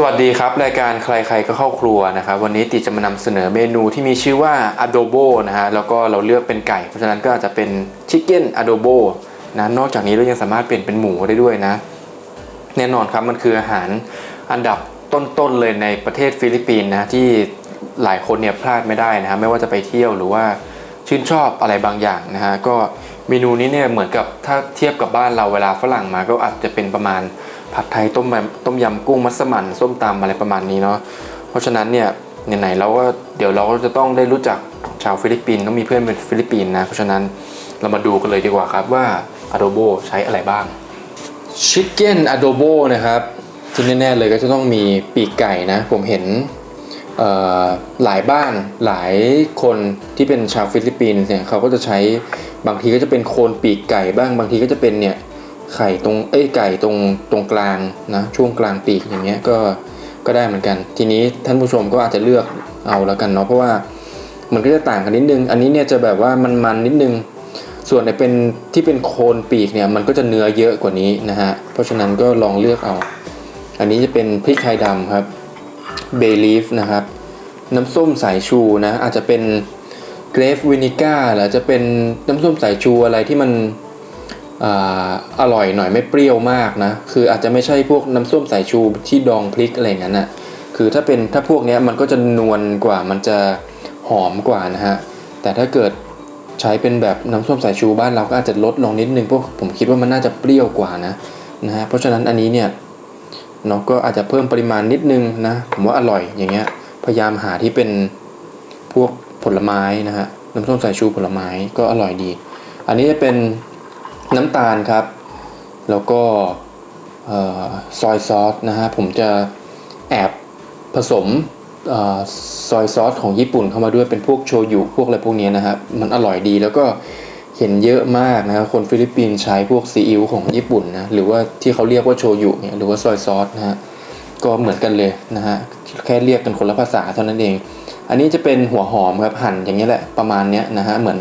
สวัสดีครับ รายการใครๆก็เข้าครัวนะครับ วันนี้ติจะมานำเสนอเมนูที่มีชื่อว่า adobo นะฮะแล้วก็เราเลือกเป็นไก่ เพราะฉะนั้นก็อาจจะเป็น chicken adobo นะนอกจากนี้เรายังสามารถเปลี่ยนเป็นหมูได้ด้วยนะ แน่นอนครับมันคืออาหารอันดับต้นๆเลยในประเทศฟิลิปปินส์นะที่หลายคนเนี่ยพลาดไม่ได้นะฮะไม่ว่าจะไปเที่ยวหรือว่าชื่นชอบอะไรบางอย่างนะฮะก็เมนูนี้เนี่ยเหมือนกับถ้าเทียบกับบ้านเราเวลาฝรั่งมาก็อาจจะเป็นประมาณ ผัดไทยต้มยำต้มยำกุ้งมัสมั่นส้มตำอะไรประมาณนี้เนาะเพราะฉะนั้นเนี่ยไหนๆเราก็เดี๋ยวเราก็จะต้องได้รู้จักชาวฟิลิปปินส์ต้องมีเพื่อนเป็นฟิลิปปินส์นะเพราะฉะนั้นเรามาดูกันเลยดีกว่าครับว่า adobo ใช้อะไรบ้างชิคเก้นอะโดโบนะครับที่แน่ๆเลยก็จะต้องมีปีกไก่นะ ผมเห็นหลายบ้านหลายคนที่เป็นชาวฟิลิปปินส์เนี่ยเขาก็จะใช้บางทีก็จะเป็นโคนปีกไก่บ้างบางทีก็จะเป็นเนี่ย ไข่ตรงเอ้ยไก่ตรงตรงกลางนะช่วงกลางปีกอย่างเงี้ยก็ก็ได้เหมือนกัน ทีนี้ท่านผู้ชมก็อาจจะเลือกเอาแล้วกันเนาะเพราะว่ามันก็จะต่างกันนิดนึง อันนี้เนี่ยจะแบบว่ามันๆนิดนึง ส่วนในเป็นที่เป็นโคนปีกเนี่ยมันก็จะเนื้อเยอะกว่านี้นะฮะเพราะฉะนั้นก็ลองเลือกเอา อันนี้จะเป็นพริกไทยดำครับเบลีฟนะครับน้ำส้มสายชูนะอาจจะเป็นเกรฟวินิก้าหรือจะเป็นน้ำส้มสายชูอะไรที่มัน อร่อยหน่อยไม่เปรี้ยวมากนะ คืออาจจะไม่ใช่พวกน้ำส้มสายชูที่ดองพริกอะไรอย่างนั้นนะคือถ้าเป็นถ้าพวกเนี้ยมันก็จะนวลกว่ามันจะหอมกว่านะฮะ แต่ถ้าเกิดใช้เป็นแบบน้ำส้มสายชูบ้านเราก็อาจจะลดลงนิดนึงพราะผมคิดว่ามันน่าจะเปรี้ยวกว่านะนะฮะเพราะฉะนั้นอันนี้เนี่ยเนาะก็อาจจะเพิ่มปริมาณนิดนึงนะผมว่าอร่อยอย่างเงี้ยพยายามหาที่เป็นพวกผลไม้นะฮะน้ำส้มสายชูผลไม้ก็อร่อยดี อันนี้จะเป็น น้ำตาลครับ แล้วก็ซอยซอสนะฮะผมจะแอบผสมอซอยซอสของญี่ปุ่นเข้ามาด้วยเป็นพวกโชยุพวกอะไรพวกนี้นะครับ มันอร่อยดีแล้วก็เห็นเยอะมากนะครับคนฟิลิปปินส์ใช้พวกซีอิ๊วของญี่ปุ่นนะหรือว่าที่เขาเรียกว่าโชยุเนี่ยหรือว่าซอยซอสนะฮะก็เหมือนกันเลยนะฮะแค่เรียกกันคนละภาษาเท่านั้นเอง อันนี้จะเป็นหัวหอมครับหั่นอย่างนี้แหละประมาณเนี้ยนะฮะเหมือน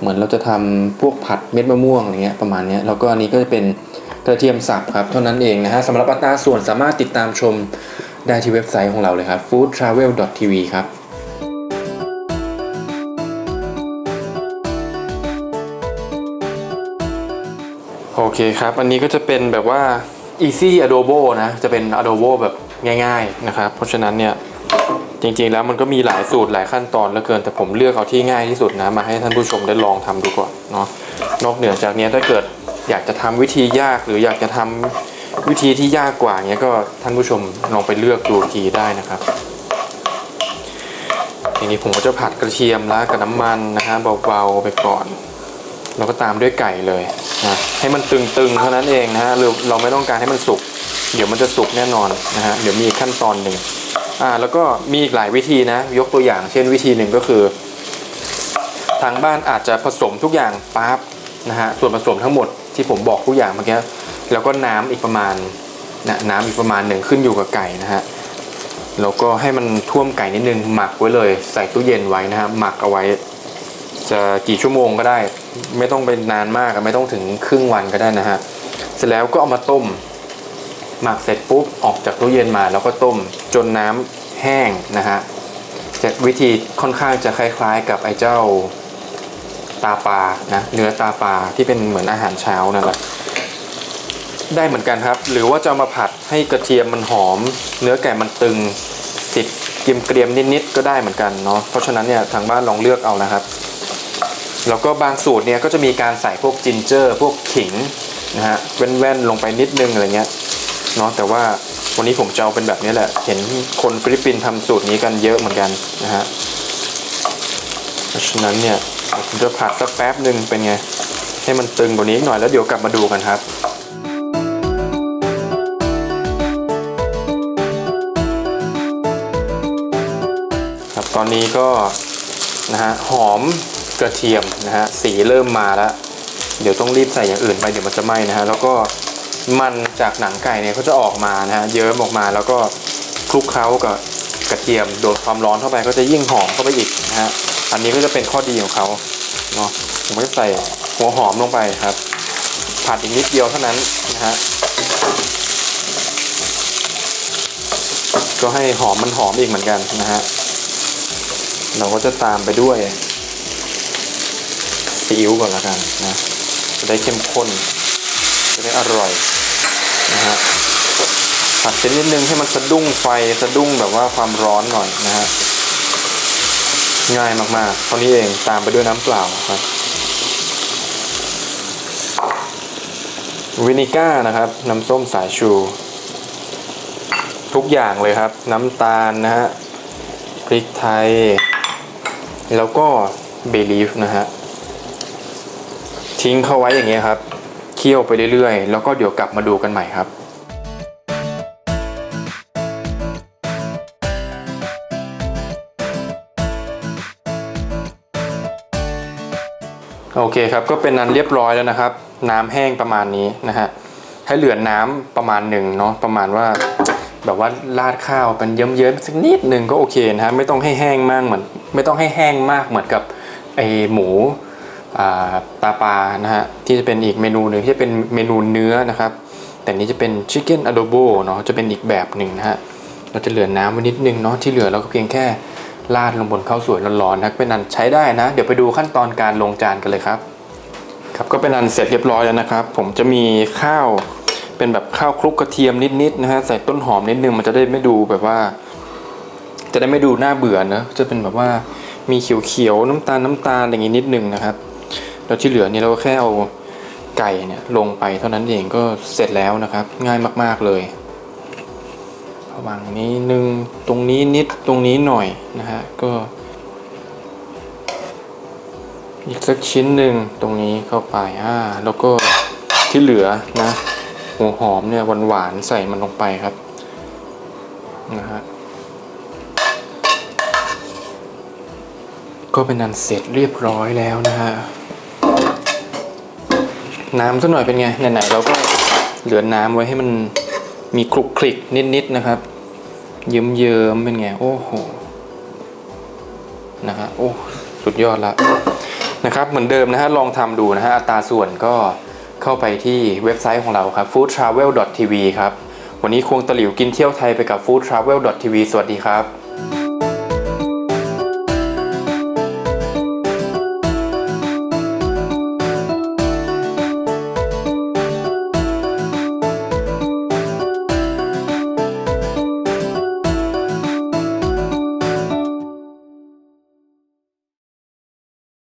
เหมือนเราจะทำพวกผัดเม็ดมะม่วงอะไรเงี้ยประมาณนี้แล้วก็อันนี้ก็จะเป็นกระเทียมสับครับ เท่านั้นเองนะฮะสำหรับอัตราส่วนสามารถติดตามชมได้ที่เว็บไซต์ของเราเลยครับ foodtravel.tv ครับโอเคครับ อันนี้ก็จะเป็นแบบว่า easy adobo นะ จะเป็น adobo แบบง่าย ๆ นะครับ เพราะฉะนั้นเนี่ย จริงๆแล้วมันก็มีหลายสูตรหลายขั้นตอนเหลือเกิน แต่ผมเลือกเอาที่ง่ายที่สุดนะมาให้ท่านผู้ชมได้ลองทำดูก่อนเนาะนอกเหนือจากนี้ถ้าเกิดอยากจะทำวิธียากหรืออยากจะทำวิธีที่ยากกว่าเนี้ยก็ท่านผู้ชมลองไปเลือกดูทีได้นะครับทีนี้ผมก็จะผัดกระเทียมแล้วกับน้ำมันนะฮะเบาๆไปก่อน แล้วก็ตามด้วยไก่เลยนะให้มันตึงๆเท่านั้นเองนะฮะเราไม่ต้องการให้มันสุก เดี๋ยวมันจะสุกแน่นอนนะฮะเดี๋ยวมีขั้นตอนหนึ่ง อ่าแล้วก็มีอีกหลายวิธีนะ ยกตัวอย่าง เช่นวิธีหนึ่งก็คือ ทางบ้านอาจจะผสมทุกอย่างปั๊บนะฮะส่วนผสมทั้งหมดที่ผมบอกทุกอย่างเมื่อกี้แล้วก็น้ำอีกประมาณนะน้ำอีกประมาณหนึ่งขึ้นอยู่กับไก่นะฮะแล้วก็ให้มันท่วมไก่นิดนึงหมักไว้เลย ใส่ตู้เย็นไว้นะฮะหมักเอาไว้ จะกี่ชั่วโมงก็ได้ ไม่ต้องเป็นนานมากไม่ต้องถึงครึ่งวันก็ได้นะฮะเสร็จแล้วก็เอามาต้ม หมักเสร็จปุ๊บออกจากตู้เย็นมา แล้วก็ต้มจนน้ำแห้งนะฮะจะวิธีค่อนข้างจะคล้ายๆ กับไอ้เจ้าตาปลานะเนื้อตาปลาที่เป็นเหมือนอาหารเช้านั่นแหละได้เหมือนกันครับ หรือว่าจะมาผัดให้กระเทียมมันหอม เนื้อไก่มันตึงติดเกรียมๆนิดๆก็ได้เหมือนกันเนาะเพราะฉะนั้นเนี่ยทางบ้านลองเลือกเอานะครับ แล้วก็บางสูตรเนี่ยก็จะมีการใส่พวกจินเจอร์ พวกขิงนะฮะแว่นๆลงไปนิดนึงอะไรเงี้ย เนาะแต่ว่าวันนี้ผมจะเอาเป็นแบบนี้แหละ เห็นคนฟิลิปปินส์ทำสูตรนี้กันเยอะเหมือนกันนะฮะเพราะฉะนั้นเนี่ยผมจะผัดสักแป๊บหนึ่งเป็นไง ให้มันตึงกว่านี้หน่อยแล้วเดี๋ยวกลับมาดูกันครับครับตอนนี้ก็นะฮะหอมกระเทียมนะฮะสีเริ่มมาแล้ว เดี๋ยวต้องรีบใส่อย่างอื่นไปเดี๋ยวมันจะไหม้นะฮะแล้วก็ มันจากหนังไก่เนี่ยเขาจะออกมานะฮะเยิ้มออกมาแล้วก็คลุกเคล้ากับกระเทียมโดนความร้อนเข้าไปก็จะยิ่งหอมเข้าไปอีกนะฮะอันนี้ก็จะเป็นข้อดีของเขาเนาะผมก็ใส่หัวหอมลงไปครับ ผัดอีกนิดเดียวเท่านั้นนะฮะก็ให้หอมมันหอมอีกเหมือนกันนะฮะเราก็จะตามไปด้วยซีอิ๊วก่อนละกันนะจะได้เข้มข้น จะได้อร่อยนะฮะผัดเส้นนิดนึงให้มันสะดุ้งไฟสะดุ้งแบบว่าความร้อนหน่อยนะฮะง่ายมากๆเท่านี้เองตามไปด้วยน้ำเปล่าครับวินิก้านะครับ น้ำส้มสายชู ทุกอย่างเลยครับ น้ำตาลนะฮะพริกไทย แล้วก็เบลีฟนะฮะทิ้งเข้าไว้อย่างเงี้ยครับ คี่ยวไปเรื่อยๆ แล้วก็เดี๋ยวกลับมาดูกันใหม่ครับโอเคครับ ก็เป็นนั้นเรียบร้อยแล้วนะครับ น้ำแห้งประมาณนี้นะฮะให้เหลือน้ำประมาณหนึ่งเนาะประมาณว่า แบบว่าราดข้าวเป็นเยิ้มๆสักนิดหนึ่งก็โอเคนะฮะไม่ต้องให้แห้งมากเหมือน ไม่ต้องให้แห้งมากเหมือนกับไอหมู ตาปลานะฮะที่จะเป็นอีกเมนูหนึ่งที่จะเป็นเมนูเนื้อนะครับ แต่นี้จะเป็น chicken adobo เนาะจะเป็นอีกแบบหนึ่งนะฮะเราจะเหลือน้ำไว้นิดนึงเนาะที่เหลือเราก็เพียงแค่ราดลงบนข้าวสวยร้อนๆนะเป็นอันใช้ได้นะ เดี๋ยวไปดูขั้นตอนการลงจานกันเลยครับครับก็เป็นอันเสร็จเรียบร้อยแล้วนะครับ ผมจะมีข้าวเป็นแบบข้าวคลุกกระเทียมนิดๆนะฮะใส่ต้นหอมนิดนึงมันจะได้ไม่ดูแบบว่า จะได้ไม่ดูน่าเบื่อนะจะเป็นแบบว่ามีเขียวๆน้ำตาลน้ำตาลอย่างงี้นิดนึงนะครับ แล้วที่เหลือเนี่ยเราก็แค่เอาไก่เนี่ยลงไปเท่านั้นเองก็เสร็จแล้วนะครับ ง่ายมากๆเลยระหว่างนี้หนึ่งตรงนี้นิดตรงนี้หน่อยนะฮะก็ อีกสักชิ้นหนึ่งตรงนี้เข้าไปอ่าแล้วก็ที่เหลือนะหัวหอมเนี่ยหวานๆใส่มันลงไปครับนะฮะก็เป็นอันเสร็จเรียบร้อยแล้วนะฮะ น้ำสักหน่อยเป็นไงไหนๆเราก็เหลือน้ำไว้ให้มันมีคลุกคลิกนิดๆนะครับ เยิ้มๆเป็นไง โอ้โหนะฮะโอ้สุดยอดละนะครับเหมือนเดิมนะฮะลองทำดูนะฮะอัตราส่วนก็เข้าไปที่เว็บไซต์ของเราครับ foodtravel.tv ครับ วันนี้ควงตะหลิวกินเที่ยวไทยไปกับ foodtravel.tv สวัสดีครับ